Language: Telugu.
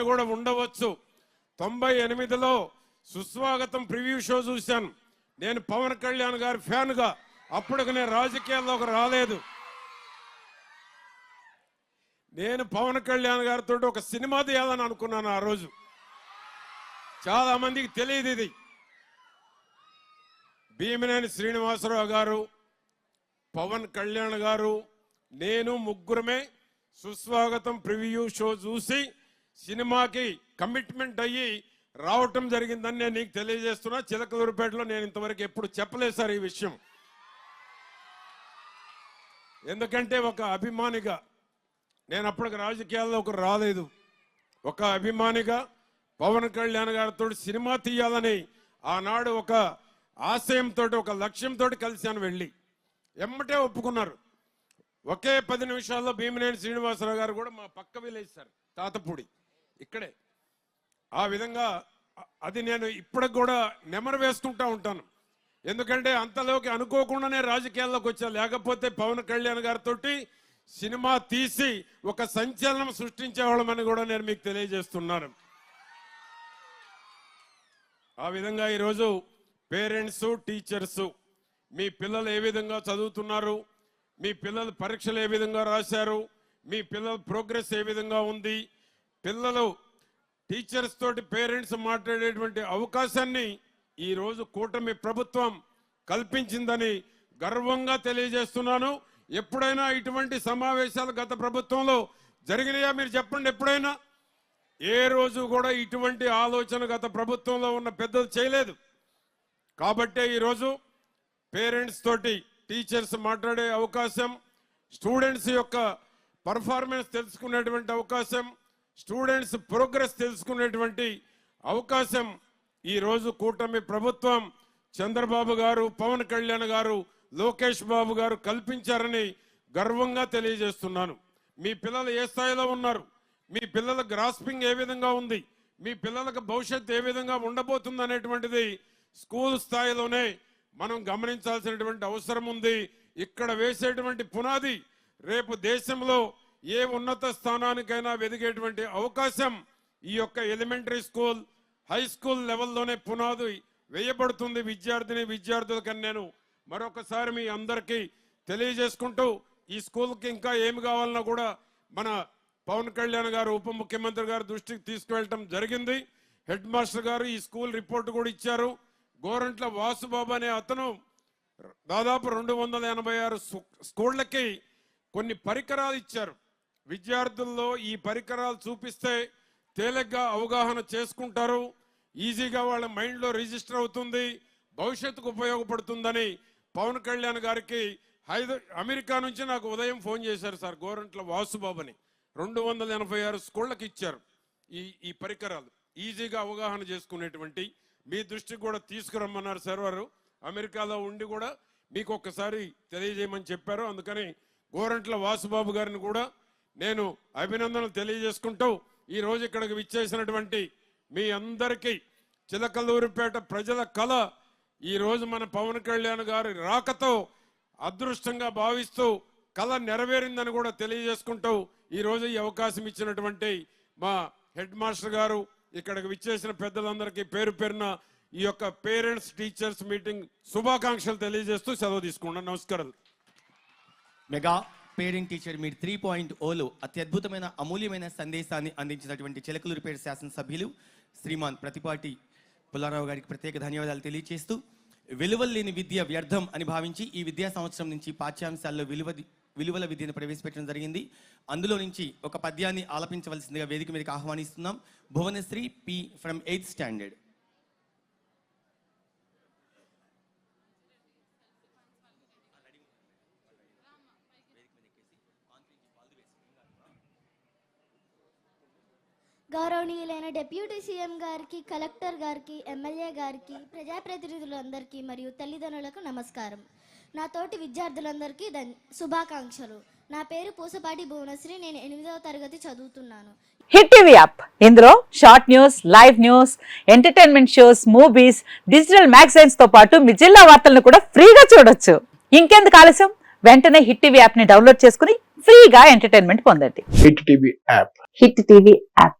అని కూడా ఉండవచ్చు. తొంభై ఎనిమిదిలో సుస్వాగతం ప్రివ్యూ షో చూశాను. నేను పవన్ కళ్యాణ్ గారి ఫ్యాన్గా. అప్పటికి నేను రాజకీయాల్లోకి రాలేదు. నేను పవన్ కళ్యాణ్ గారితో ఒక సినిమా తీయాలని అనుకున్నాను ఆ రోజు. చాలా మందికి తెలియదు ఇది. భీమినేని శ్రీనివాసరావు గారు పవన్ కళ్యాణ్ గారు నేను ముగ్గురమే సుస్వాగతం ప్రివ్యూ షో చూసి సినిమాకి కమిట్మెంట్ అయ్యి రావటం జరిగిందని నేను నీకు తెలియజేస్తున్నా. చిలకలూరుపేటలో నేను ఇంతవరకు ఎప్పుడు చెప్పలేదు సార్ ఈ విషయం. ఎందుకంటే ఒక అభిమానిగా నేను అప్పటికి రాజకీయాల్లో రాజకీయాల్లోకి రాలేదు. ఒక అభిమానిగా పవన్ కళ్యాణ్ గారితో సినిమా తీయాలని ఆనాడు ఒక ఆశయంతో ఒక లక్ష్యంతో కలిశాను వెళ్ళి. ఎమ్మటే ఒప్పుకున్నారు. ఒకే పది నిమిషాల్లో భీమినేని శ్రీనివాసరావు గారు కూడా మా పక్క విలేజ్ సార్ తాతపూడి. ఇక్కడే. ఆ విధంగా అది నేను ఇప్పటికి కూడా నెమరు వేస్తుంటా ఉంటాను. ఎందుకంటే అంతలోకి అనుకోకుండానే రాజకీయాల్లోకి వచ్చా. లేకపోతే పవన్ కళ్యాణ్ గారితో సినిమా తీసి ఒక సంచలనం సృష్టించేవాళ్ళమని కూడా నేను మీకు తెలియజేస్తున్నాను. ఆ విధంగా ఈరోజు పేరెంట్స్ టీచర్స్ మీ పిల్లలు ఏ విధంగా చదువుతున్నారు మీ పిల్లలు పరీక్షలు ఏ విధంగా రాశారు మీ పిల్లల ప్రోగ్రెస్ ఏ విధంగా ఉంది పిల్లలు టీచర్స్ తోటి పేరెంట్స్ మాట్లాడేటువంటి అవకాశాన్ని ఈరోజు కూటమి ప్రభుత్వం కల్పించిందని గర్వంగా తెలియజేస్తున్నాను. ఎప్పుడైనా ఇటువంటి సమావేశాలు గత ప్రభుత్వంలో జరిగినాయా మీరు చెప్పండి ఎప్పుడైనా? ఏ రోజు కూడా ఇటువంటి ఆలోచన గత ప్రభుత్వంలో ఉన్న పెద్దలు చేయలేదు. కాబట్టే ఈరోజు పేరెంట్స్ తోటి టీచర్స్ మాట్లాడే అవకాశం స్టూడెంట్స్ యొక్క పర్ఫార్మెన్స్ తెలుసుకునేటువంటి అవకాశం స్టూడెంట్స్ ప్రోగ్రెస్ తెలుసుకునేటువంటి అవకాశం ఈరోజు కూటమి ప్రభుత్వం చంద్రబాబు గారు పవన్ కళ్యాణ్ గారు లోకేష్ బాబు గారు కల్పించారని గర్వంగా తెలియజేస్తున్నాను. మీ పిల్లలు ఏ స్థాయిలో ఉన్నారు? మీ పిల్లల గ్రాస్పింగ్ ఏ విధంగా ఉంది? మీ పిల్లలకు భవిష్యత్తు ఏ విధంగా ఉండబోతుంది అనేటువంటిది స్కూల్ స్థాయిలోనే మనం గమనించాల్సినటువంటి అవసరం ఉంది. ఇక్కడ వేసేటువంటి పునాది రేపు దేశంలో ఏ ఉన్నత స్థానానికైనా వెదిగేటువంటి అవకాశం ఈ యొక్క ఎలిమెంటరీ స్కూల్ హై స్కూల్ లెవెల్లోనే పునాది వేయబడుతుంది విద్యార్థిని విద్యార్థులకని నేను మరొకసారి మీ అందరికీ తెలియజేసుకుంటూ ఈ స్కూల్కి ఇంకా ఏమి కావాలన్నా కూడా మన పవన్ కళ్యాణ్ గారు ఉప ముఖ్యమంత్రి గారు దృష్టికి తీసుకువెళ్ళటం జరిగింది. హెడ్ మాస్టర్ గారు ఈ స్కూల్ రిపోర్ట్ కూడా ఇచ్చారు. గోరంట్ల వాసుబాబు అనే అతను దాదాపు రెండు వందల ఎనభై ఆరు స్కూళ్ళకి కొన్ని పరికరాలు ఇచ్చారు. విద్యార్థుల్లో ఈ పరికరాలు చూపిస్తే తేలిగ్గా అవగాహన చేసుకుంటారు. ఈజీగా వాళ్ళ మైండ్లో రిజిస్టర్ అవుతుంది. భవిష్యత్తుకు ఉపయోగపడుతుందని పవన్ కళ్యాణ్ గారికి హైద అమెరికా నుంచి నాకు ఉదయం ఫోన్ చేశారు సార్ గోరంట్ల వాసుబాబుని. రెండు వందల ఎనభై ఆరు స్కూళ్ళకి ఇచ్చారు ఈ ఈ పరికరాలు. ఈజీగా అవగాహన చేసుకునేటువంటి మీ దృష్టికి కూడా తీసుకురమ్మన్నారు సార్ వారు. అమెరికాలో ఉండి కూడా మీకు ఒక్కసారి తెలియజేయమని చెప్పారు. అందుకని గోరంట్ల వాసుబాబు గారిని కూడా నేను అభినందనలు తెలియజేసుకుంటూ ఈ రోజు ఇక్కడికి విచ్చేసినటువంటి మీ అందరికీ చిలకలూరిపేట ప్రజల కళ ఈరోజు మన పవన్ కళ్యాణ్ గారి రాకతో అదృష్టంగా భావిస్తూ కళ నెరవేరిందని కూడా తెలియజేసుకుంటూ ఈరోజు ఈ అవకాశం ఇచ్చినటువంటి మా హెడ్ మాస్టర్ గారు ఇక్కడికి విచ్చేసిన పెద్దలందరికీ పేరు పేరున ఈ యొక్క పేరెంట్స్ టీచర్స్ మీటింగ్ శుభాకాంక్షలు తెలియజేస్తూ సెలవు తీసుకున్నాను నమస్కారాలు. మెగా పేరెంట్ టీచర్ మీరు త్రీ పాయింట్ ఓలో అత్యద్భుతమైన అమూల్యమైన సందేశాన్ని అందించినటువంటి చిలకలూరిపేట శాసనసభ్యులు శ్రీమాన్ ప్రతిపాటి పుల్లారావు గారికి ప్రత్యేక ధన్యవాదాలు తెలియజేస్తూ విలువలు లేని విద్య వ్యర్థం అని భావించి ఈ విద్యా సంవత్సరం నుంచి పాఠ్యాంశాల్లో విలువ విలువల విద్యను ప్రవేశపెట్టడం జరిగింది. అందులో నుంచి ఒక పద్యాన్ని ఆలపించవలసిందిగా వేదిక మీదకి ఆహ్వానిస్తున్నాం. Bhuvanashri P from eighth standard. గౌరవనీయులైన డిప్యూటీ సీఎం గారికి కలెక్టర్ గారికి ఎమ్మెల్యే గారికి ప్రజాప్రతినిధులందరికీ మరియు తల్లిదండ్రులకు నమస్కారం. నా తోటి విద్యార్థులందరికీ ధన్ శుభాకాంక్షలు. నా పేరు పూసపాటి భువనశ్రీ నేను ఎనిమిదవ తరగతి చదువుతున్నాను. Hit TV app. ఇందులో short news live news entertainment shows movies digital మ్యాగజైన్స్తో పాటు మీ జిల్లా వార్తలను కూడా ఫ్రీగా చూడొచ్చు. ఇంకెందుకు ఆలస్యం? వెంటనే హిట్ టీవీ యాప్ని డౌన్లోడ్ చేసుకుని ఫ్రీగా ఎంటర్టైన్మెంట్ పొందండి. Hit TV app. Hit TV app.